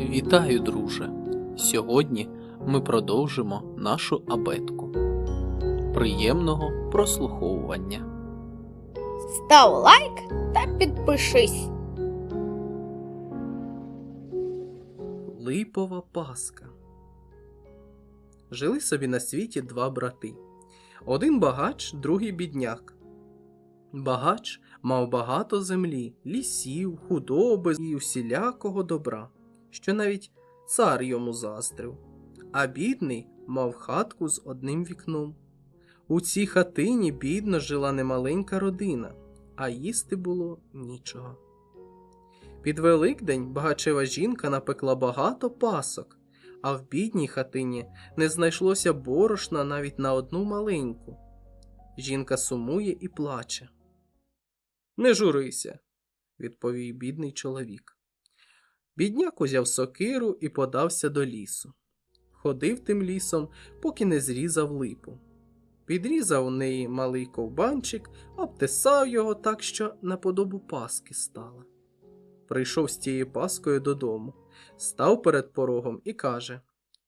Вітаю, друже! Сьогодні ми продовжимо нашу абетку. Приємного прослуховування. Став лайк та підпишись. Липова Паска. Жили собі на світі два брати. Один багач, другий бідняк. Багач мав багато землі, лісів, худоби і усілякого добра, що навіть цар йому заздрив. А бідний мав хатку з одним вікном. У цій хатині бідно жила немаленька родина, а їсти було нічого. Під Великдень багачева жінка напекла багато пасок, а в бідній хатині не знайшлося борошна навіть на одну маленьку. Жінка сумує і плаче. Не журися, відповів бідний чоловік. Бідняк узяв сокиру і подався до лісу. Ходив тим лісом, поки не зрізав липу. Підрізав у неї малий ковбанчик, обтесав його так, що наподобу паски стала прийшов з тією паскою додому, став перед порогом і каже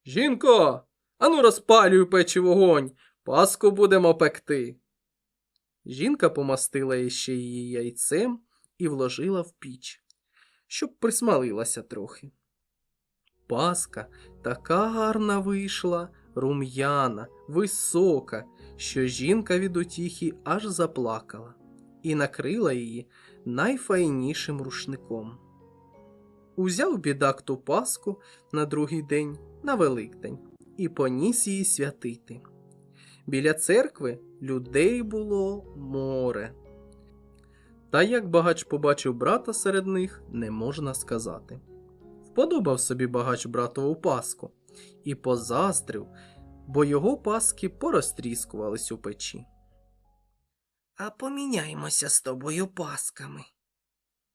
Жінко, ану розпалюй печі вогонь, паску будемо пекти. Жінка помастила іще її яйцем і вложила в піч, щоб присмалилася трохи. Паска така гарна вийшла, рум'яна, висока, що жінка від утіхи аж заплакала і накрила її найфайнішим рушником. Узяв бідак ту паску на другий день на Великдень і поніс її святити. Біля церкви людей було море. Та як багач побачив брата серед них, не можна сказати. Вподобав собі багач братову паску і позаздрив, бо його паски порозтріскувались у печі. А поміняймося з тобою пасками,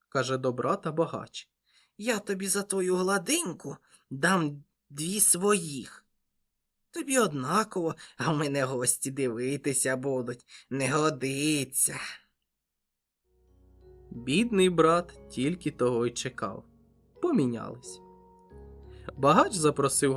каже до брата багач. Я тобі за твою гладиньку дам дві своїх. Тобі однаково, а в мене гості дивитися будуть, не годиться. Бідний брат тільки того й чекав. Помінялись. Багач запросив